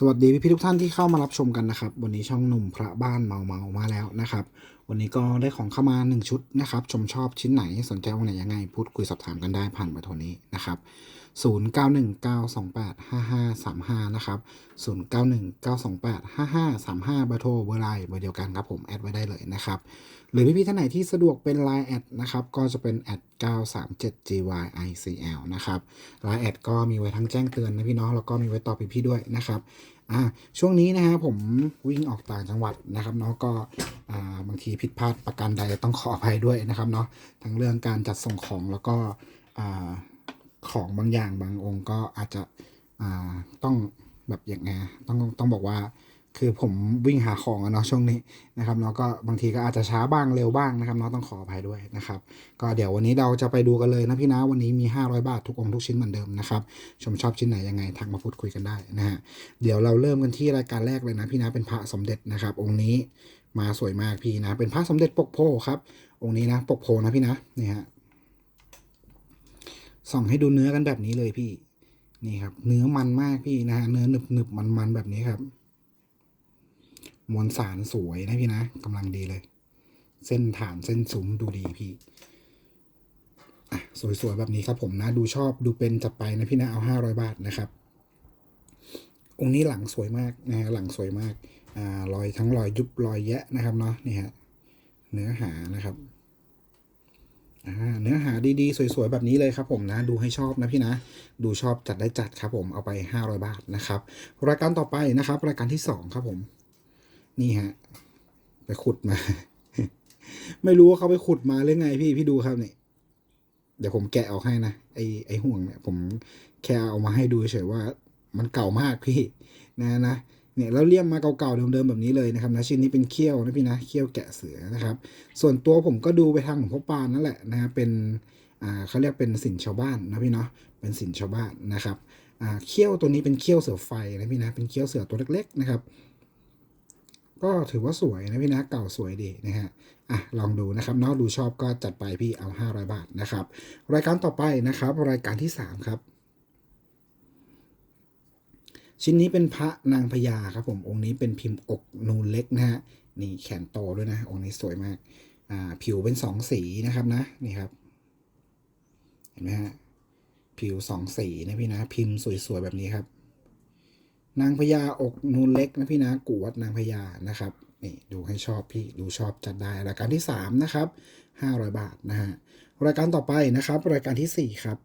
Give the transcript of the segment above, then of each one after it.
สวัสดีพี่พี่ๆทุกท่านที่เข้ามารับชมกันนะครับ วันนี้ช่องหนุ่มพระบ้านเมาเมามาแล้วนะครับ วันนี้ก็ได้ของเข้ามา 1 ชุดนะครับ ชมชอบชิ้นไหนสนใจวันไหนยังไง พูดคุยสอบถามกันได้ผ่านเบอร์โทรนี้นะครับ0919285535 นะครับ0919285535 เบอร์โทรเบอร์ไลน์เบอร์เดียวกันครับผม แอดไว้ได้เลยนะครับ หรือพี่ๆท่านไหนที่สะดวกเป็น Line แอดนะครับ ก็จะเป็นแอด 937gyicl นะครับ Line แอดก็มีไว้ทั้งแจ้งเตือนนะพี่น้อง แล้วก็มีไว้ตอบพี่ๆด้วยนะครับ อ่าช่วงนี้นะฮะผมวิ่งออกต่างจังหวัดนะครับเนาะก็อ่าบางทีผิดพลาดประการใดต้องขออภัยด้วยนะครับเนาะทั้งเรื่องการจัดส่งของแล้วก็อ่าของบางอย่างบางองค์ก็อาจจะอ่าต้องแบบอย่างไงต้องต้องบอกว่า คือผมวิ่งหาของอะเนาะช่วงนี้นะครับเนาะก็บางทีก็อาจจะช้าบ้างเร็วบ้างนะครับเนาะต้องขออภัยด้วยนะครับก็เดี๋ยววันนี้เราจะไปดูกันเลยนะพี่นะวันนี้มี 500 บาททุกองทุกชิ้นเหมือนเดิมนะครับชมชอบชิ้นไหนยังไงทักมาพูดคุยกันได้นะฮะเดี๋ยวเราเริ่มกันที่รายการแรกเลยนะพี่นะเป็นพระสมเด็จนะครับ องค์นี้มาสวยมากพี่นะเป็นพระสมเด็จปกโพครับองค์นี้นะปกโพนะพี่นะนี่ฮะส่องให้ดูเนื้อกันแบบนี้เลยพี่นี่ครับ เนื้อมันมากพี่นะฮะเนื้อหนึบหนึบมันมันๆแบบนี้ครับ มวลสารสวยนะพี่นะกำลังดีเลย เส้นฐานเส้นสุมดูดีพี่อะสวยๆแบบนี้ครับผมนะดูชอบดูเป็นจัดไปนะพี่นะเอาห้าร้อยบาทนะครับ องค์นี้หลังสวยมากนะฮะหลังสวยมากอ่ารอยทั้งรอยยุบรอยแยะนะครับเนาะนี่ฮะเนื้อหานะครับเนื้อหาดีๆ สวย ๆ แบบนี้เลยครับผมนะ ดูให้ชอบนะพี่นะ ดูชอบจัดได้จัดครับผมเอาไป 500 บาทนะครับ รายการต่อไปนะครับ รายการที่สองครับผม นี่ฮะ ไปขุดมา ไม่รู้ว่าเขาไปขุดมาหรือไงพี่พี่ดูครับเนี่ยเดี๋ยวผมแกะออกให้นะไอไอห่วงเนี่ยผมแค่เอามาให้ดูเฉยว่า มันเก่ามากพี่ นะนะเนี่ยแล้วเลี่ยมมาเก่าๆเดิมๆแบบนี้เลยนะครับนะชิ้นนี้เป็นเขี้ยวนะพี่นะเขี้ยวแกะเสือนะครับ ส่วนตัวผมก็ดูไปทางของพ่อปานนั่นแหละนะเป็นอ่าเขาเรียกเป็นสินชาวบ้านนะพี่เนาะเป็นสินชาวบ้านนะครับอ่าเขี้ยวตัวนี้เป็นเขี้ยวเสือไฟนะพี่นะเป็นเขี้ยวเสือตัวเล็ก ๆ นะครับ ก็ถือว่าสวยนะพี่นะเก่าสวยดีนะฮะอะลองดูนะครับเนาะดูชอบก็จัดไปพี่เอา 500 บาทนะครับ รายการต่อไปนะครับ รายการที่ 3 ครับ ชิ้นนี้เป็นพระนางพญาครับผมองค์นี้เป็นพิมพ์อกนูนเล็กนะฮะนี่แขนโตด้วยนะ องค์นี้สวยมากอ่าผิวเป็นสองสีนะครับนะนี่ครับ เห็นไหมฮะผิวสองสีนะพี่นะพิมพ์สวยๆแบบนี้ครับ นางพญาอกนูนเล็กนะพี่นะกูวัดนางพญานะครับนี่ดูให้ชอบพี่ดูชอบจัดได้รายการที่สามนะครับห้าร้อยบาทนะฮะรายการต่อไปนะครับ รายการที่สี่ครับ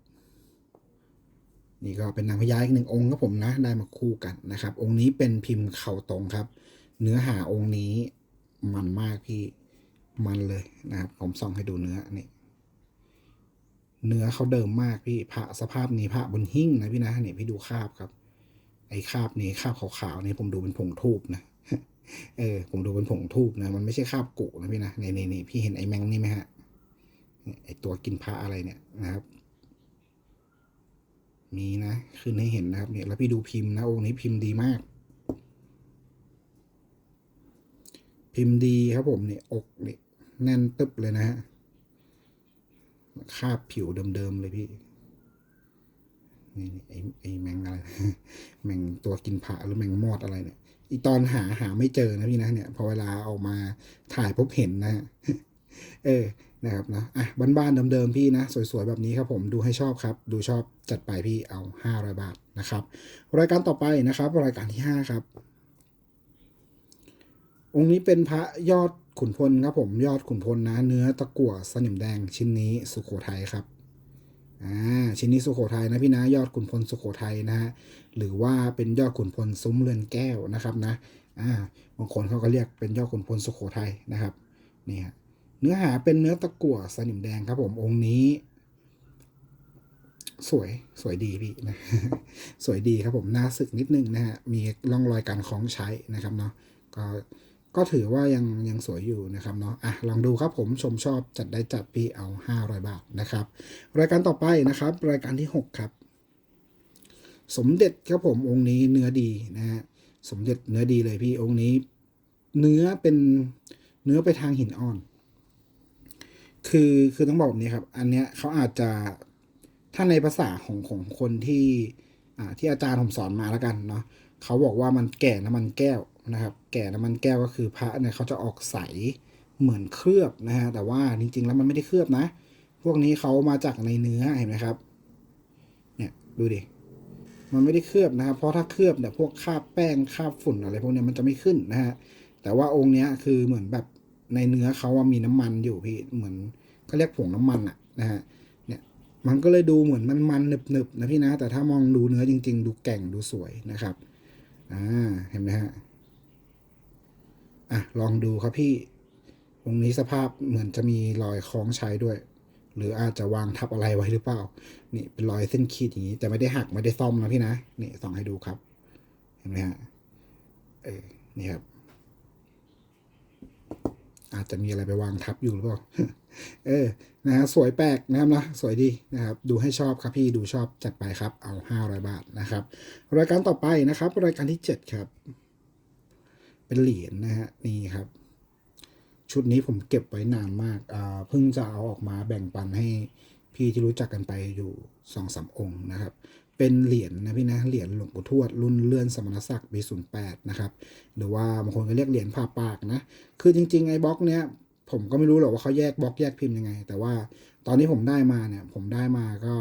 นี่ก็เป็นนางพญาอีกหนึ่งองค์ครับผมนะได้มาคู่กันนะครับ องค์นี้เป็นพิมพ์เข่าตรงครับ เนื้อหาองค์นี้มันมากพี่มันเลยนะครับ ผมส่องให้ดูเนื้อนี่เนื้อเขาเดิมมากพี่พระสภาพนี้พระบนหิ้งนะพี่นะนี่พี่ดูคาบครับ ไอ้คาบนี้คาบขาวๆนี่ผมดูเป็นผงทูบนะเออ ผมดูเป็นผงทูบนะ มันไม่ใช่คาบกุนะพี่นะนี่นี่นี่พี่เห็นไอ้แมงนี่ไหมฮะไอ้ตัวกินพระอะไรเนี่ยนะครับ มีนะขึ้นให้เห็นนะครับ เนี่ย แล้วพี่ดูพิมพ์นะองค์นี้พิมพ์ดีมาก พิมพ์ดีครับผมเนี่ยอกเนี่ยแน่นตึบเลยนะฮะคาบผิวเดิมๆเลยพี่ นี่นี่ไอ้ไอ้แมงอะไร แมงตัวกินผาหรือแมงมอดอะไรเนี่ย อีตอนหาหาไม่เจอนะพี่นะเนี่ย พอเวลาเอามาถ่ายพบเห็นนะ เออ นะครับนะ อะบ้านๆเดิมๆพี่นะ สวยๆ แบบนี้ครับผม ดูให้ชอบครับ ดูชอบจัดไปพี่เอาห้าร้อยบาทนะครับ รายการต่อไปนะครับ รายการที่ห้าครับ องค์นี้เป็นพระยอดขุนพลครับผม ยอดขุนพลนะ เนื้อตะกั่วสนิมแดงชิ้นนี้สุโขทัยครับ อ่าชิ้นนี้สุโขทัยนะพี่นะยอดขุนพลสุโขทัยนะฮะหรือว่าเป็นยอดขุนพลซุ้มเรือนแก้วนะครับนะอ่าบางคนเขาก็เรียกเป็นยอดขุนพลสุโขทัยนะครับนี่ฮะเนื้อหาเป็นเนื้อตะกั่วสนิมแดงครับผมองค์นี้ สวยสวยดีพี่นะสวยดีครับผมหน้าสึกนิดนึงนะฮะมีร่องรอยการคล้องใช้นะครับเนาะก็ ก็ถือว่ายังยังสวยอยู่นะครับเนาะอะลองดูครับผมชมชอบจัดได้จัดพี่เอา 500 บาทนะครับ รายการต่อไปนะครับ รายการที่ 6 ครับ สมเด็จครับผมองค์นี้เนื้อดีนะฮะสมเด็จเนื้อดีเลยพี่องค์นี้ เนื้อเป็นเนื้อไปทางหินอ่อน คือคือต้องบอกแบบนี้ครับ อันเนี้ยเขาอาจจะถ้าในภาษาของของคนที่อ่าที่อาจารย์ผมสอนมาแล้วกันเนาะเขาบอกว่ามันแก่น้ำมันแก้ว นะครับ แก่น้ำมันแก้วก็คือพระเนี่ยเขาจะออกใสเหมือนเคลือบนะฮะแต่ว่าจริงๆแล้วมันไม่ได้เคลือบนะ พวกนี้เขามาจากในเนื้อเห็นไหมครับ เนี่ยดูดิมันไม่ได้เคลือบนะครับ เพราะถ้าเคลือบเนี่ยพวกคราบแป้งคราบฝุ่นอะไรพวกนี้มันจะไม่ขึ้นนะฮะแต่ว่าองค์เนี้ยคือเหมือนแบบในเนื้อเขาว่ามีน้ำมันอยู่พี่เหมือนเขาเรียกผงน้ำมันอะนะฮะเนี่ยมันก็เลยดูเหมือนมันมันๆหนึบนะพี่นะ แต่ถ้ามองดูเนื้อจริง ๆ ดูแก่งดูสวยนะครับอ่าเห็นไหมฮะ อะลองดูครับพี่องนี้สภาพเหมือนจะมีรอยคล้องใช้ด้วย หรืออาจจะวางทับอะไรไว้หรือเปล่า นี่เป็นรอยเส้นขีดอย่างนี้ แต่ไม่ได้หักไม่ได้ซ่อมนะพี่นะนี่ส่องให้ดูครับ เห็นไหมฮะเออนี่ครับ อาจจะมีอะไรไปวางทับอยู่หรือเปล่าเออนะฮะสวยแปลกนะครับนะสวยดีนะครับ ดูให้ชอบครับพี่ดูชอบจัดไปครับ เอาห้าร้อยบาทนะครับ รายการต่อไปนะครับ รายการที่เจ็ดครับ เป็นเหรียญนะฮะนี่ครับ ชุดนี้ผมเก็บไว้นานมากอ่าเพิ่งจะเอาออกมาแบ่งปันให้พี่ที่รู้จักกันไปอยู่สองสามองค์นะครับ เป็นเหรียญนะพี่นะเหรียญหลวงปู่ทวดรุ่นเลื่อนสมณศักดิ์ปีศูนย์แปดนะครับหรือว่าบางคนก็เรียกเหรียญผ่าปากนะคือจริงๆไอ้บล็อกเนี้ยผมก็ไม่รู้หรอกว่าเขาแยกบล็อกแยกพิมพ์ยังไง แต่ว่าตอนนี้ผมได้มาเนี่ยผมได้มาก็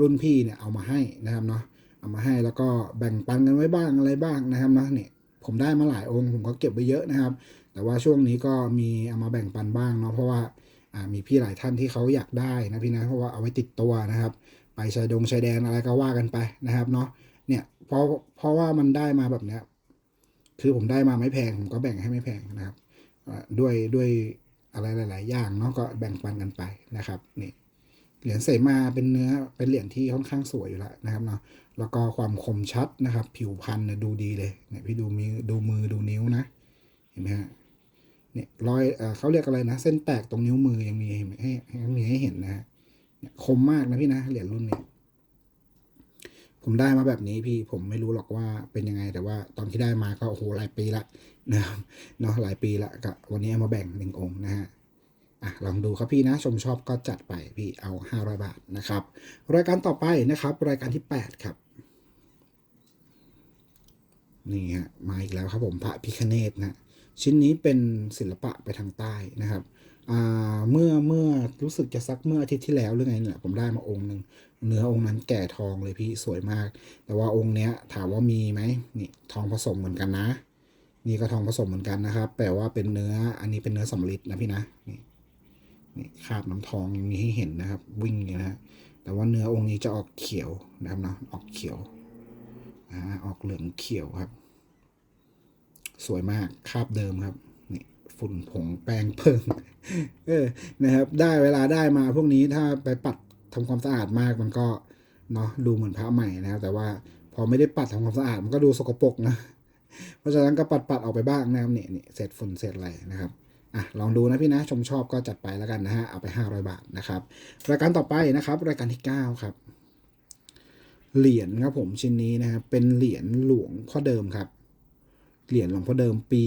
รุ่นพี่เนี่ยเอามาให้นะครับเนาะเอามาให้แล้วก็แบ่งปันกันไว้บ้างอะไรบ้างนะครับนะเนี่ย ผมได้มาหลายองค์ ผมก็เก็บไว้เยอะนะครับ แต่ว่าช่วงนี้ก็มีเอามาแบ่งปันบ้างเนาะเพราะว่าามีพี่หลายท่านที่เขาอยากได้นะพี่นะเพราะว่าเอาไว้ติดตัวนะครับ ไปชายดงชายแดนอะไรก็ว่ากันไปนะครับเนาะเนี่ยเพราะเพราะว่ามันได้มาแบบเนี้ยคือผมได้มาไม่แพงผมก็แบ่งให้ไม่แพงนะครับด้วยด้วยอะไรหลาย ๆ อย่างเนาะก็แบ่งปันกันไปนะครับนี่ เหรียญเสมาเป็นเนื้อเป็นเหรียญที่ค่อนข้างสวยอยู่แล้วนะครับเนาะแล้วก็ความคมชัดนะครับ ผิวพรรณเนี่ยดูดีเลยเนี่ยพี่ดูมือดูมือดูนิ้วนะเห็นไหมฮะเนี่ยรอยเอ่อเขาเรียกอะไรนะ เส้นแตกตรงนิ้วมือยังมีให้ให้ให้มีให้เห็นนะฮะคมมากนะพี่นะเหรียญรุ่นนี้ผมได้มาแบบนี้พี่ผมไม่รู้หรอกว่าเป็นยังไงแต่ว่าตอนที่ได้มาก็โอ้โหหลายปีละนะครับเนาะหลายปีละก็วันนี้เอามาแบ่งหนึ่งองค์นะฮะ ลองดูครับพี่นะชมชอบก็จัดไปพี่เอาห้าร้อยบาทนะครับ รายการต่อไปนะครับ รายการที่แปดครับนี่ฮะมาอีกแล้วครับผมพระพิคเนตนะชิ้นนี้เป็นศิลปะไปทางใต้นะครับอ่าเมื่อเมื่อรู้สึกจะสักเมื่ออาทิตย์ที่แล้วหรือไงเนี่ยผมได้มาองค์หนึ่งเนื้อองค์นั้นแก่ทองเลยพี่สวยมาก แต่ว่าองค์เนี้ยถามว่ามีไหมนี่ทองผสมเหมือนกันนะ นี่ก็ทองผสมเหมือนกันนะครับแต่ว่าเป็นเนื้ออันนี้เป็นเนื้อสำลิดนะพี่นะนี่ นี่คาบน้ำทองยังมีให้เห็นนะครับ วิ่งอยู่นะฮะแต่ว่าเนื้อองค์นี้จะออกเขียวนะครับเนาะออกเขียวอ่าออกเหลืองเขียวครับ สวยมากคาบเดิมครับนี่ฝุ่นผงแป้งเพิ่งเออนะครับ ได้เวลาได้มาพวกนี้ถ้าไปปัดทำความสะอาดมากมันก็เนาะดูเหมือนพระใหม่นะครับ แต่ว่าพอไม่ได้ปัดทำความสะอาดมันก็ดูสกปรกนะ เพราะฉะนั้นก็ปัดปัดๆออกไปบ้างนะครับเนี่ยนี่เศษฝุ่นเศษอะไรนะครับ อะลองดูนะพี่นะชมชอบก็จัดไปแล้วกันนะฮะเอาไป 500 บาทนะครับ รายการต่อไปนะครับ รายการที่ 9 ครับ เหรียญครับผมชิ้นนี้นะครับเป็นเหรียญหลวงพ่อเดิมครับ เหรียญหลวงพ่อเดิมปี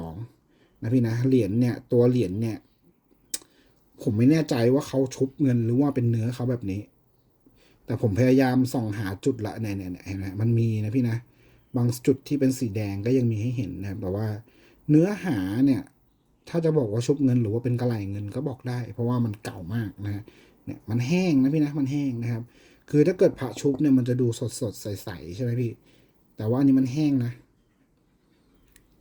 82 นะพี่นะเหรียญเนี่ยตัวเหรียญเนี่ย ผมไม่แน่ใจว่าเขาชุบเงินหรือว่าเป็นเนื้อเขาแบบนี้ แต่ผมพยายามส่องหาจุดละเนี่ยเนี่ยเนี่ยเห็นไหมมันมีนะพี่นะ บางจุดที่เป็นสีแดงก็ยังมีให้เห็นนะครับแต่ว่าเนื้อหาเนี่ย ถ้าจะบอกว่าชุบเงินหรือว่าเป็นกระไหลเงินก็บอกได้ เพราะว่ามันเก่ามากนะฮะเนี่ยมันแห้งนะพี่นะมันแห้งนะครับ คือถ้าเกิดผ่าชุบเนี่ยมันจะดูสดสดใสๆใช่ไหมพี่ แต่ว่าอันนี้มันแห้งนะ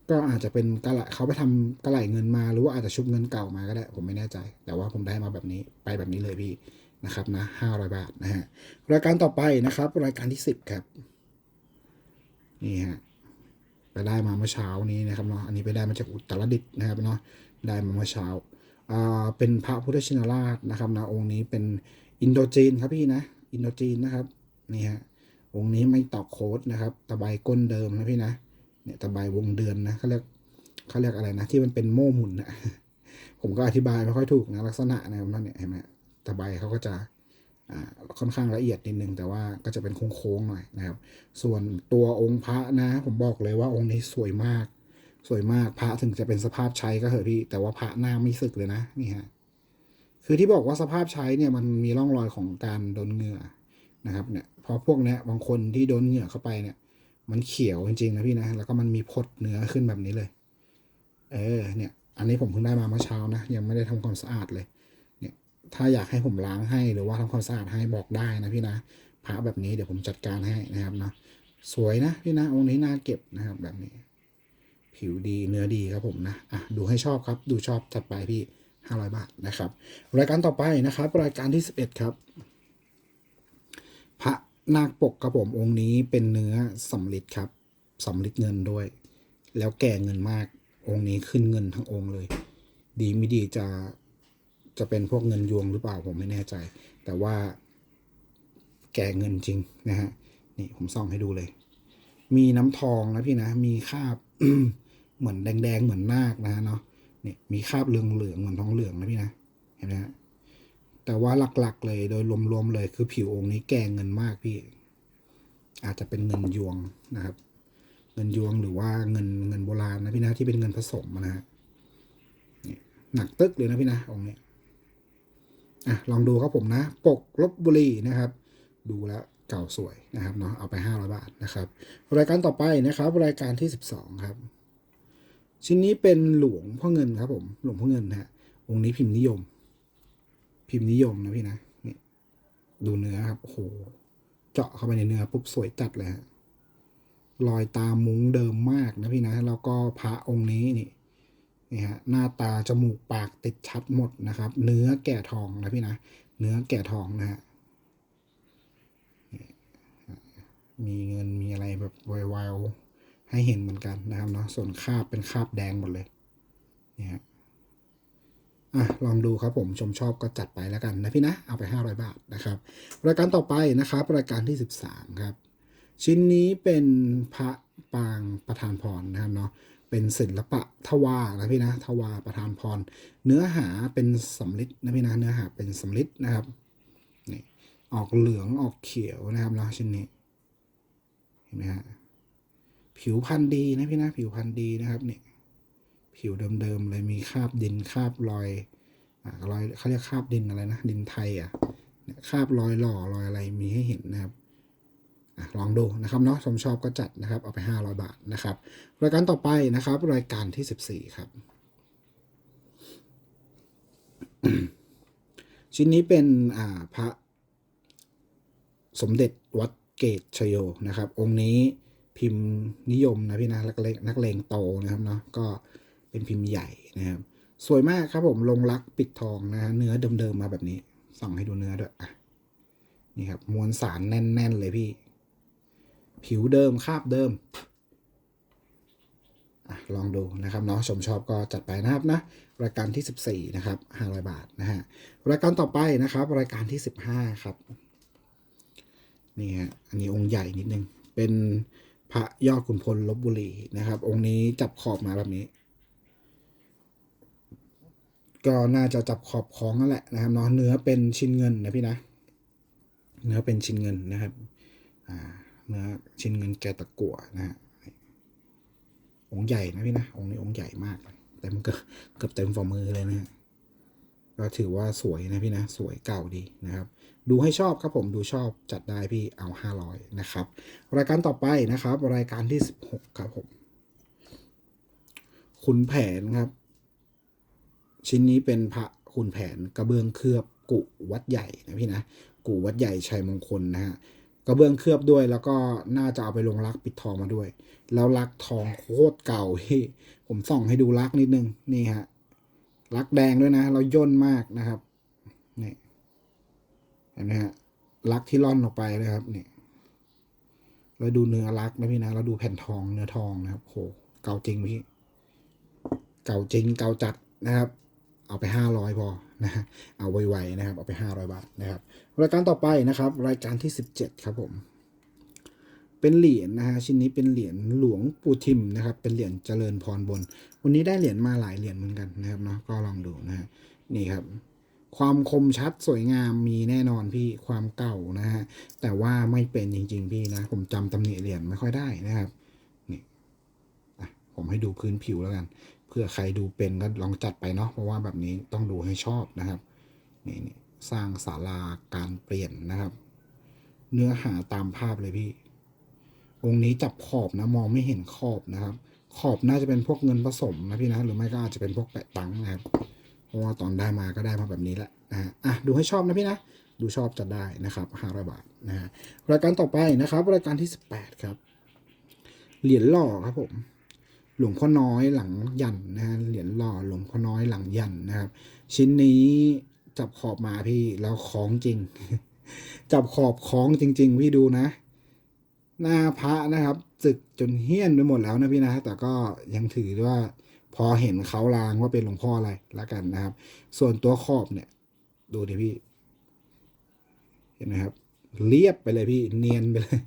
ก็อาจจะเป็นกระไหลเขาไปทำกระไหลเงินมา หรือว่าอาจจะชุบเงินเก่ามาก็ได้ ผมไม่แน่ใจ แต่ว่าผมได้มาแบบนี้ไปแบบนี้เลยพี่นะครับนะห้าร้อยบาทนะฮะรายการต่อไปนะครับ รายการที่สิบครับนี่ฮะ ไปได้มาเมื่อเช้านี้นะครับเนาะอันนี้ไปได้มาจากอุตรดิตถ์นะครับเนาะได้มาเมื่อเช้าอ่าเป็นพระพุทธชินราชนะครับนะองค์นี้เป็นอินโดจีนครับพี่นะอินโดจีนนะครับนี่ฮะองค์นี้ไม่ตอกโค้ดนะครับตะไบก้นเดิมนะพี่นะเนี่ยตะไบวงเดือนนะเขาเรียกเขาเรียกอะไรนะที่มันเป็นโม่หมุนนะผมก็อธิบายไม่ค่อยถูกนะลักษณะนะครับนั่นเนี่ยเห็นไหมตะไบเขาก็จะ ค่อนข้างละเอียดนิดนึงแต่ว่าก็จะเป็นโค้งๆหน่อยนะครับ ส่วนตัวองค์พระนะ ผมบอกเลยว่าองค์นี้สวยมาก สวยมากพระถึงจะเป็นสภาพใช้ก็เหอะพี่ แต่ว่าพระหน้าไม่สึกเลยนะนี่ฮะคือที่บอกว่าสภาพใช้เนี่ยมันมีร่องรอยของการโดนเหงื่อนะครับเนี่ยพราะพวกเนี้ยบางคนที่โดนเหงื่อเข้าไปเนี่ยมันเขียวจริงๆนะพี่นะแล้วก็มันมีพดเนื้อขึ้นแบบนี้เลย เออเนี่ย อันนี้ผมเพิ่งได้มาเมื่อเช้านะยังไม่ได้ทำความสะอาดเลย ถ้าอยากให้ผมล้างให้หรือว่าทำความสะอาดให้บอกได้นะพี่นะพระแบบนี้เดี๋ยวผมจัดการให้นะครับเนาะสวยนะพี่นะองค์นี้น่าเก็บนะครับแบบนี้ ผิวดีเนื้อดีครับผมนะอะดูให้ชอบครับ ดูชอบจัดไปพี่ห้าร้อยบาทนะครับ รายการต่อไปนะครับ รายการที่สิบเอ็ดครับ พระนาคปกครับผมองค์นี้เป็นเนื้อสำลิดครับสำลิดเงินด้วย แล้วแก่เงินมากองค์นี้ขึ้นเงินทั้งองค์เลย ดีไม่ดีจะ จะเป็นพวกเงินยวงหรือเปล่าผมไม่แน่ใจ แต่ว่าแก่เงินจริงนะฮะนี่ผมส่องให้ดูเลย มีน้ำทองนะพี่นะ มีคาบเหมือนแดงๆเหมือนนาคนะฮะเนาะนี่มีคาบเหลืองๆเหมือนทองเหลืองนะพี่นะเห็นไหมฮะแต่ว่าหลักๆเลยโดยรวมๆเลยคือผิวองค์นี้แก่เงินมากพี่ อาจจะเป็นเงินยวงนะครับ เงินยวงหรือว่าเงินเงินโบราณนะพี่นะที่เป็นเงินผสมนะฮะนี่หนักตึกเลยนะพี่นะองค์นี้ อะลองดูครับผมนะ ปกลบบุรีนะครับ ดูแล้วเก่าสวยนะครับเนาะเอาไปห้าร้อยบาทนะครับ รายการต่อไปนะครับ รายการที่สิบสองครับ ชิ้นนี้เป็นหลวงพ่อเงินครับผมหลวงพ่อเงินฮะองค์นี้พิมพ์นิยม พิมพ์นิยมนะพี่นะนี่ดูเนื้อครับโอ้โหเจาะเข้าไปในเนื้อปุ๊บสวยจัดเลยฮะรอยตามุ้งเดิมมากนะพี่นะแล้วก็พระองค์นี้นี่ นี่ฮะหน้าตาจมูกปากติดชัดหมดนะครับ เนื้อแก่ทองนะพี่นะเนื้อแก่ทองนะฮะมีเงินมีอะไรแบบวาวๆให้เห็นเหมือนกันนะครับเนาะส่วนคาบเป็นคาบแดงหมดเลยนี่ฮะอะลองดูครับผมชมชอบก็จัดไปแล้วกันนะพี่นะเอาไป 500 บาทนะครับรายการต่อไปนะครับรายการที่ 13 ครับ ชิ้นนี้เป็นพระปางประธานพรนะครับเนาะ เป็นศิลปะทวานะพี่นะทวาประธานพร เนื้อหาเป็นสำลิดนะพี่นะเนื้อหาเป็นสำลิดนะครับนี่ออกเหลืองออกเขียวนะครับเนาะชิ้นนี้เห็นไหมฮะผิวพันธุ์ดีนะพี่นะผิวพันธุ์ดีนะครับนี่ผิวเดิมๆเลยมีคราบดินคราบรอยอ่ารอยเขาเรียกคราบดินอะไรนะดินไทยอะคราบรอยหล่อรอยอะไรมีให้เห็นนะครับ ลองดูนะครับเนาะชมชอบก็จัดนะครับเอาไป 500 บาทนะครับรายการต่อไปนะครับรายการที่ 14 ครับ ชิ้นนี้เป็นอ่าพระสมเด็จวัดเกตชโยนะครับ องค์นี้พิมพ์นิยมนะพี่นะนักเลงนักเลงโตนะครับเนาะก็เป็นพิมพ์ใหญ่นะครับ สวยมากครับผมลงรักปิดทองนะฮะเนื้อเดิมๆมาแบบนี้ส่องให้ดูเนื้อด้วยอะนี่ครับมวลสารแน่น ๆ เลยพี่ ผิวเดิมคราบเดิมอลองดูนะครับเนาะชมชอบก็จัดไปนะครับนะรายการที่ 14 นะครับ 500 บาทนะฮะรายการต่อไปนะครับ รายการที่ 15 ครับนี่ฮะอันนี้องค์ใหญ่นิดนึง เป็นพระยอดขุนพลลบบุรีนะครับ องค์นี้จับขอบมาแบบนี้ ก็น่าจะจับขอบของนั่นแหละนะครับเนาะเนื้อเป็นชิ้นเงินนะพี่นะ เนื้อเป็นชิ้นเงินนะครับอ่า นื้อชิ้นเงินแกตะกั่วนะฮะองค์ใหญ่นะพี่นะองค์นี้องค์ใหญ่มากเลยเต็มเกือบเกือบเต็มฝ่ามือเลยนะฮะก็ถือว่าสวยนะพี่นะสวยเก่าดีนะครับ ดูให้ชอบครับผมดูชอบจัดได้พี่เอา 500 นะครับ รายการต่อไปนะครับ รายการที่ 16 ครับผมขุนแผนครับ ชิ้นนี้เป็นพระขุนแผนกระเบื้องเคลือบกุวัดใหญ่นะพี่นะกุวัดใหญ่ชัยมงคลนะฮะ กระเบื้องเคลือบด้วย แล้วก็น่าจะเอาไปลงรักปิดทองมาด้วย แล้วรักทองโคตรเก่าพี่ผมส่องให้ดูรักนิดนึงนี่ฮะรักแดงด้วยนะ เราย่นมากนะครับนี่เห็นไหมฮะรักที่ล่อนออกไปเลยครับนี่เราดูเนื้อรักนะพี่นะเราดูแผ่นทองเนื้อทองนะครับโหเก่าจริงพี่เก่าจริงเก่าจัดนะครับ เอาไปห้าร้อยพอนะฮะเอาไวๆนะครับ เอาไปห้าร้อยบาทนะครับ รายการต่อไปนะครับ รายการที่สิบเจ็ดครับผม เป็นเหรียญนะฮะชิ้นนี้เป็นเหรียญหลวงปู่ทิมนะครับ เป็นเหรียญเจริญพรบน วันนี้ได้เหรียญมาหลายเหรียญเหมือนกันนะครับเนาะก็ลองดูนะฮะนี่ครับ ความคมชัดสวยงามมีแน่นอนพี่ความเก่านะฮะแต่ว่าไม่เป็นจริง ๆ พี่นะ ผมจำตำหนิเหรียญไม่ค่อยได้นะครับนี่ผมให้ดูพื้นผิวแล้วกัน เพื่อใครดูเป็นก็ลองจัดไปเนาะเพราะว่าแบบนี้ต้องดูให้ชอบนะครับนี่นสร้างศาลาการเปลี่ยนนะครับ เนื้อหาตามภาพเลยพี่ องค์นี้จับขอบนะมองไม่เห็นขอบนะครับ ขอบน่าจะเป็นพวกเงินผสมนะพี่นะหรือไม่ก็อาจจะเป็นพวกแปะตังนะครับ เพราะว่าตอนได้มาก็ได้มาแบบนี้แหละนะฮะอะดูให้ชอบนะพี่นะดูชอบจะได้นะครับห้าร้อยบาทนะฮะรายการต่อไปนะครับ รายการที่สิบแปดครับ เหรียญหล่อครับผม หลวงพ่อน้อยหลังยันนะฮะเหรียญหล่อหลวงพ่อน้อยหลังยันนะครับ ชิ้นนี้จับขอบมาพี่แล้วคล้องจริง จับขอบคล้องจริง ๆ พี่ดูนะ หน้าพระนะครับสึกจนเฮี้ยนไปหมดแล้วนะพี่นะ แต่ก็ยังถือว่าพอเห็นเขาลางว่าเป็นหลวงพ่ออะไรละกันนะครับ ส่วนตัวขอบเนี่ย ดูดิพี่ เห็นไหมครับ เรียบไปเลยพี่เนียนไปเลย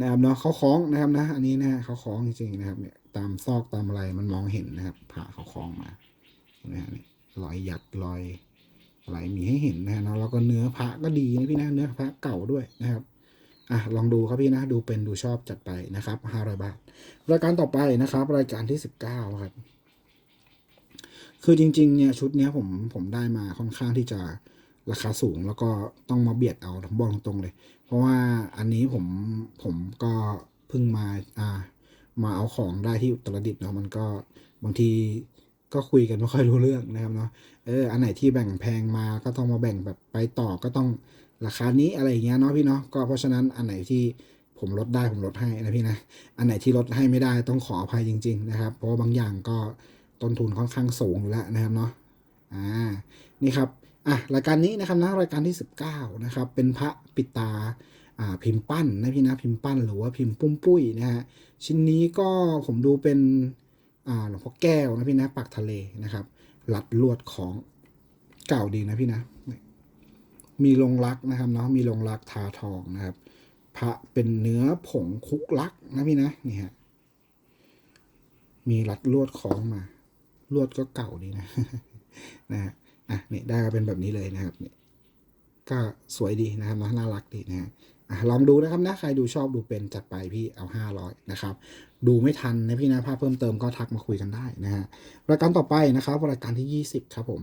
นะครับเนาะเขาคล้องนะครับนะ อันนี้นะเขาคล้องจริงๆนะครับเนี่ย ตามซอกตามอะไรมันมองเห็นนะครับผ่าเขาคล้องมาเห็นไหมฮะนี่รอยหยัดรอยอะไรมีให้เห็นนะฮะเนาะแล้วก็เนื้อพระก็ดีนะพี่นะเนื้อพระเก่าด้วยนะครับอะลองดูครับพี่นะดูเป็นดูชอบจัดไปนะครับห้าร้อยบาท รายการต่อไปนะครับ รายการที่สิบเก้าครับ คือจริง ๆ เนี่ยชุดเนี้ยผมผมได้มาค่อนข้างที่จะราคาสูงแล้วก็ต้องมาเบียดเอาบอกตรงๆเลย เพราะว่าอันนี้ผมผมก็เพิ่งมาอ่า มาเอาของได้ที่อุตรดิตถ์เนาะมันก็บางทีก็คุยกันไม่ค่อยรู้เรื่องนะครับเนาะเอออันไหนที่แบ่งแพงมาก็ต้องมาแบ่งแบบไปต่อก็ต้องราคานี้อะไรอย่างเงี้ยเนาะพี่เนาะก็เพราะฉะนั้นอันไหนที่ผมลดได้ผมลดให้นะพี่นะอันไหนที่ลดให้ไม่ได้ต้องขออภัยจริง ๆ นะครับ เพราะาบางอย่างก็ต้นทุนค่อนข้างสูงอยู่แล้วนะครับเนาะอ่านี่ครับอะรายการนี้นะครับนะรายการที่ 19นะครับเป็นพระปิดตา พิมพ์ปั้นนะพี่นะพิมพ์ปั้นหรือว่าพิมพ์ปุ้มปุ้ยนะฮะชิ้นนี้ก็ผมดูเป็นหลวงพ่อแก้วนะพี่นะปักทะเลนะครับรัดลวดของเก่าดีนะพี่นะมีลงรักนะครับเนาะมีลงรักทาทองนะครับ พระเป็นเนื้อผงคุกลักนะพี่นะนี่ฮะมีรัดลวดคล้องมา ลวดก็เก่าดีนะนะฮะอะนี่ได้มาเป็นแบบนี้เลยนะครับนี่ก็สวยดีนะครับน่ารักดีนะฮะ ลองดูนะครับนะใครดูชอบดูเป็นจัดไปพี่เอา 500 นะครับ ดูไม่ทันนะพี่นะภาพเพิ่มเติมก็ทักมาคุยกันได้นะฮะรายการต่อไปนะครับรายการที่ 20 ครับผม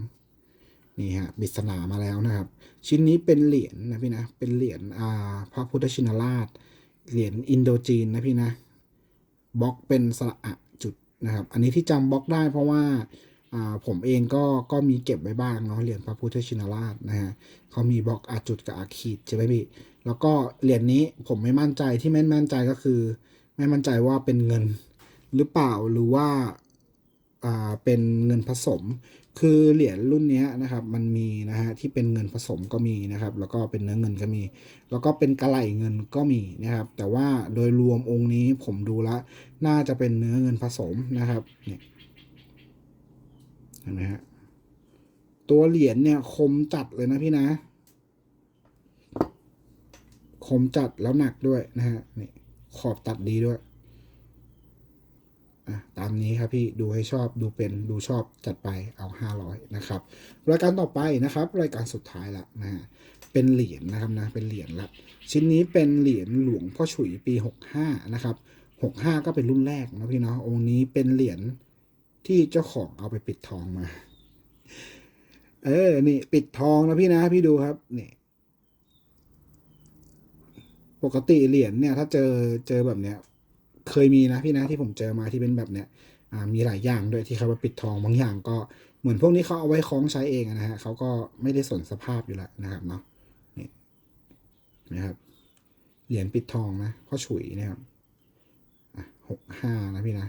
นี่ฮะปริศนามาแล้วนะครับ ชิ้นนี้เป็นเหรียญนะพี่นะเป็นเหรียญอ่าพระพุทธชินราช เหรียญอินโดจีนนะพี่นะบล็อกเป็นสระอะจุดนะครับ อันนี้ที่จำบล็อกได้เพราะว่าอ่าผมเองก็ก็มีเก็บไว้บ้างเนาะเหรียญพระพุทธชินราชนะฮะเขามีบล็อกอาจุดกับอาขีดใช่ไหมพี่ แล้วก็เหรียญนี้ผมไม่มั่นใจที่ไม่มั่นใจก็คือ ไม่มั่นใจว่าเป็นเงินหรือเปล่าหรือว่าอ่าเป็นเงินผสม คือเหรียญรุ่นนี้นะครับ มันมีนะฮะที่เป็นเงินผสมก็มีนะครับ แล้วก็เป็นเนื้อเงินก็มี แล้วก็เป็นกระไหลเงินก็มีนะครับ แต่ว่าโดยรวมองค์นี้ผมดูแล้วน่าจะเป็นเนื้อเงินผสมนะครับเนี่ยเห็นไหมฮะตัวเหรียญเนี่ยคมจัดเลยนะพี่นะ คมจัดแล้วหนักด้วยนะฮะนี่ขอบตัดดีด้วยอะตามนี้ครับพี่ดูให้ชอบดูเป็นดูชอบจัดไปเอาห้าร้อยนะครับ รายการต่อไปนะครับ รายการสุดท้ายละนะฮะเป็นเหรียญนะครับนะเป็นเหรียญละชิ้นนี้เป็นเหรียญหลวงพ่อฉุยปีหกห้านะครับหกห้าก็เป็นรุ่นแรกนะพี่เนาะองค์นี้เป็นเหรียญที่เจ้าของเอาไปปิดทองมา เออนี่ปิดทองนะพี่นะพี่ดูครับนี่ ปกติเหรียญเนี่ยถ้าเจอเจอแบบเนี้ยเคยมีนะพี่นะที่ผมเจอมาที่เป็นแบบเนี้ยมีหลายอย่างด้วยที่เขาไปปิดทองบางอย่างก็เหมือนพวกนี้เขาเอาไว้คล้องใช้เองนะฮะเขาก็ไม่ได้สนสภาพอยู่แล้วนะครับเนาะนี่นะครับเหรียญปิดทองนะพ่อฉุยนะครับหกห้านะพี่นะ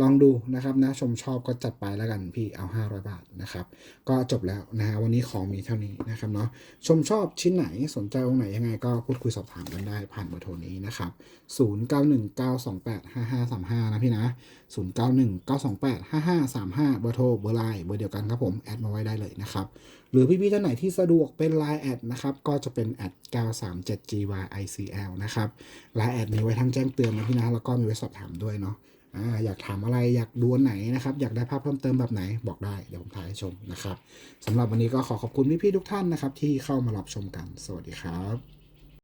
ลองดูนะครับนะชมชอบก็จัดไปแล้วกันพี่เอา 500 บาทนะครับ ก็จบแล้วนะฮะวันนี้ของมีเท่านี้นะครับเนาะชมชอบชิ้นไหนสนใจองค์ไหนยังไงก็พูดคุยสอบถามกันได้ผ่านเบอร์โทรนี้นะครับ 0919285535 นะพี่นะ 0919285535 เบอร์โทรเบอร์ไลน์เบอร์เดียวกันครับผมแอดมาไว้ได้เลยนะครับหรือพี่ๆท่านไหนที่สะดวกเป็น Line แอดนะครับก็จะเป็นแอด 937gyicl นะครับ Line แอดมีไว้ทั้งแจ้งเตือนนะพี่นะแล้วก็มีไว้สอบถามด้วยเนาะ อยากถามอะไรอยากดูอันไหนนะครับ อยากได้ภาพเพิ่มเติมแบบไหนบอกได้เดี๋ยวผมถ่ายให้ชมนะครับสำหรับวันนี้ก็ขอขอบคุณพี่ๆทุกท่านนะครับ ที่เข้ามารับชมกัน สวัสดีครับ